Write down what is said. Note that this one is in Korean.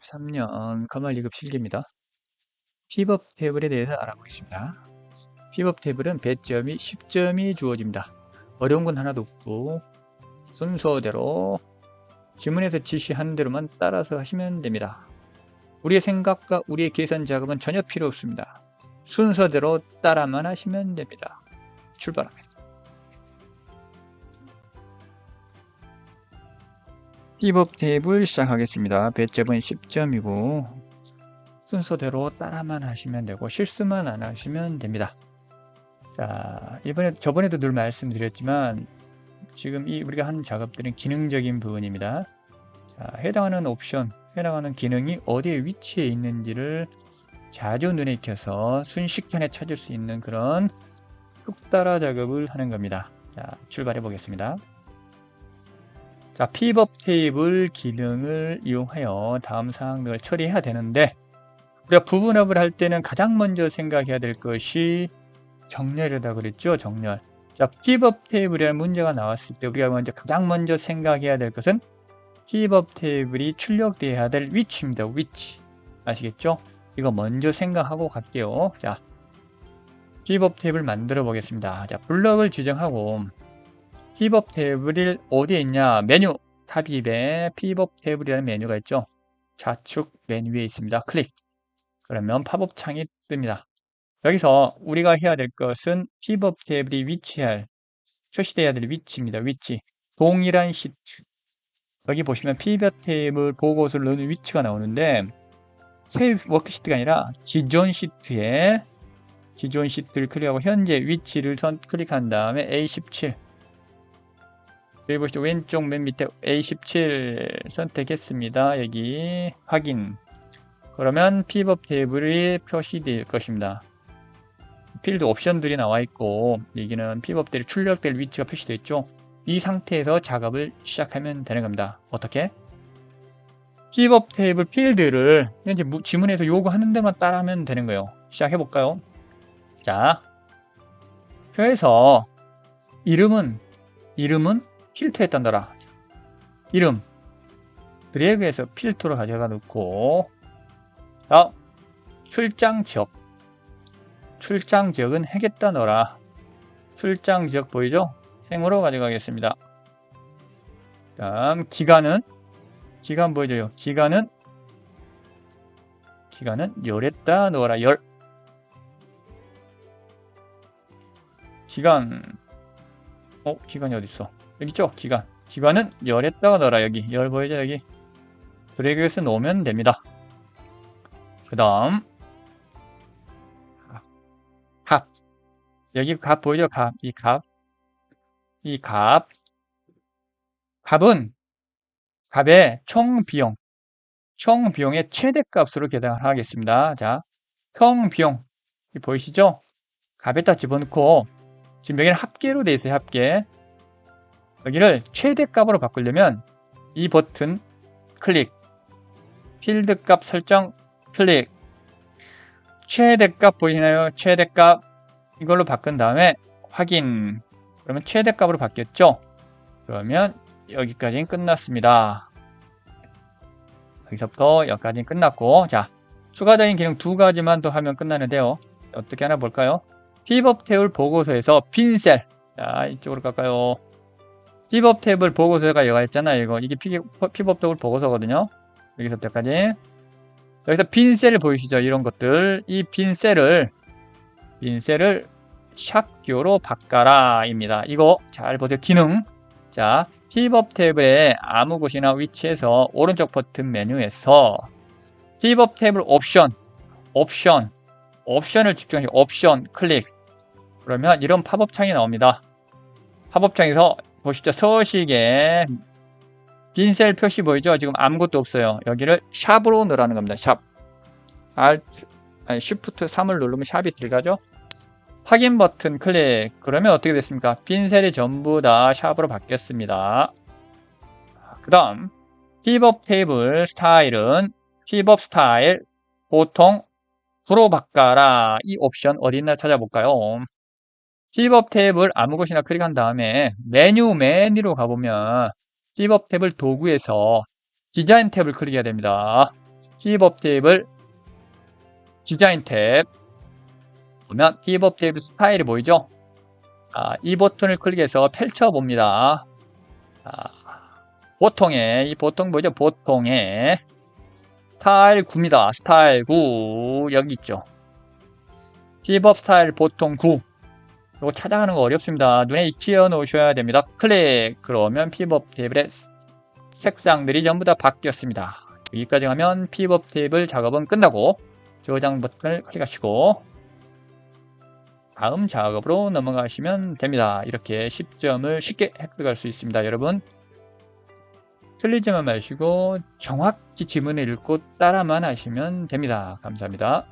2023년 가말 2급 실기입니다. 피벗 테이블에 대해서 알아보겠습니다. 피벗 테이블은 배점이 10점이 주어집니다. 어려운 건 하나도 없고 순서대로 지문에서 지시한 대로만 따라서 하시면 됩니다. 우리의 생각과 우리의 계산 작업은 전혀 필요 없습니다. 순서대로 따라만 하시면 됩니다. 출발합니다. 피벗 테이블 시작하겠습니다. 배점은 10점이고 순서대로 따라만 하시면 되고 실수만 안 하시면 됩니다. 자, 이번에 저번에도 늘 말씀드렸지만 지금 이 우리가 하는 작업들은 기능적인 부분입니다. 자, 해당하는 옵션, 해당하는 기능이 어디에 위치해 있는지를 자주 눈에 익혀서 순식간에 찾을 수 있는 그런 뚝 따라 작업을 하는 겁니다. 자, 출발해 보겠습니다. 자, pivot 테이블 기능을 이용하여 다음 사항을 처리해야 되는데 우리가 부분업을 할 때는 가장 먼저 생각해야 될 것이 정렬이다 그랬죠, 정렬. 자, pivot 테이블이라는 문제가 나왔을 때 우리가 먼저 가장 먼저 생각해야 될 것은 pivot 테이블이 출력돼야 될 위치입니다. 위치. 아시겠죠? 이거 먼저 생각하고 갈게요. 자, pivot 테이블 만들어 보겠습니다. 자, 블럭을 지정하고 pivot 테이블이 어디에 있냐? 메뉴 탑입에 pivot 테이블이라는 메뉴가 있죠. 좌측 맨 위에 있습니다. 클릭. 그러면 팝업 창이 뜹니다. 여기서 우리가 해야 될 것은 pivot 테이블이 위치할 표시돼야 될 위치입니다. 위치. 동일한 시트. 여기 보시면 pivot 테이블 보고서를 넣는 위치가 나오는데 새 워크시트가 아니라 기존 시트에 기존 시트를 클릭하고 현재 위치를 선 클릭한 다음에 A17 여기 보시죠. 왼쪽 맨 밑에 A17 선택했습니다. 여기 확인. 그러면 pivot 테이블이 표시될 것입니다. 필드 옵션들이 나와 있고 여기는 테이블 출력될 위치가 표시되어 있죠. 이 상태에서 작업을 시작하면 되는 겁니다. 어떻게? pivot 테이블 필드를 현재 무- 지문에서 요구하는 대로만 따라하면 되는 거예요. 시작해 볼까요? 자 표에서 이름은 이름은 필터에 딴다라. 이름 드래그해서 필터로 가져가 놓고 자 출장 지역 출장 지역은 해겠다 넣어라. 출장 지역 보이죠? 생으로 가져가겠습니다. 다음 기간은 기간 보이죠? 기간은 기간은 열했다 넣어라 열 기간 어 기간이 어디 있어? 여기 있죠? 기간. 기간은 열에다가 넣어라 여기. 열 보이죠 여기? 드래그해서 놓으면 됩니다. 그 다음 값. 여기 값 보이죠? 값. 이 값. 이 값. 값은 값의 총 비용. 총 비용의 최대값으로 계산하겠습니다. 자, 총 비용. 이 보이시죠? 값에다 집어넣고 지금 여기는 합계로 되어 있어요. 합계. 여기를 최대값으로 바꾸려면 이 버튼 클릭 필드 값 설정 클릭 최대값 보이시나요? 최대값 이걸로 바꾼 다음에 확인 그러면 최대값으로 바뀌었죠? 그러면 여기까지는 끝났습니다. 여기서부터 여기까지는 끝났고 자 추가적인 기능 두 가지만 더 하면 끝나는데요. 어떻게 하나 볼까요? 피벗 테이블 보고서에서 빈셀 자 이쪽으로 갈까요? 피벗 테이블 보고서가 여가 있잖아요. 이거 이게 피, 피벗 테이블 보고서거든요. 여기서부터까지 여기서 빈 셀을 보이시죠? 이런 것들 이 빈 셀을 빈 셀을 샵교로 바꿔라 입니다. 이거 잘 보세요. 기능 자 피벗 테이블의 아무 곳이나 위치에서 오른쪽 버튼 메뉴에서 피벗 테이블 옵션 옵션 옵션을 집중해서 옵션 클릭 그러면 이런 팝업 창이 나옵니다. 팝업 창에서 보시죠. 서식에 빈셀 표시 보이죠? 지금 아무것도 없어요. 여기를 샵으로 넣으라는 겁니다. 샵. Alt, 아니, Shift 3을 누르면 샵이 들어가죠? 확인 버튼 클릭. 그러면 어떻게 됐습니까? 빈셀이 전부 다 샵으로 바뀌었습니다. 그 다음, 피벗 테이블 스타일은 피벗 스타일 보통 구로 바꿔라. 이 옵션 어디 있나 찾아볼까요? 피벗 탭을 아무 곳이나 클릭한 다음에 메뉴 메뉴로 가보면 피벗 탭을 도구에서 디자인 탭을 클릭해야 됩니다. 피벗 테이블 디자인 탭 보면 피벗 테이블 스타일이 보이죠? 아, 이 버튼을 클릭해서 펼쳐 봅니다. 아, 보통에 이 보통 뭐죠? 보통에 스타일 9입니다. 스타일 9 여기 있죠. 피벗 스타일 보통 9 이거 찾아가는 거 어렵습니다. 눈에 익혀 놓으셔야 됩니다. 클릭 그러면 피벗 테이블의 색상들이 전부 다 바뀌었습니다. 여기까지 가면 피벗 테이블 작업은 끝나고 저장 버튼을 클릭하시고 다음 작업으로 넘어가시면 됩니다. 이렇게 10점을 쉽게 획득할 수 있습니다. 여러분 틀리지만 마시고 정확히 지문을 읽고 따라만 하시면 됩니다. 감사합니다.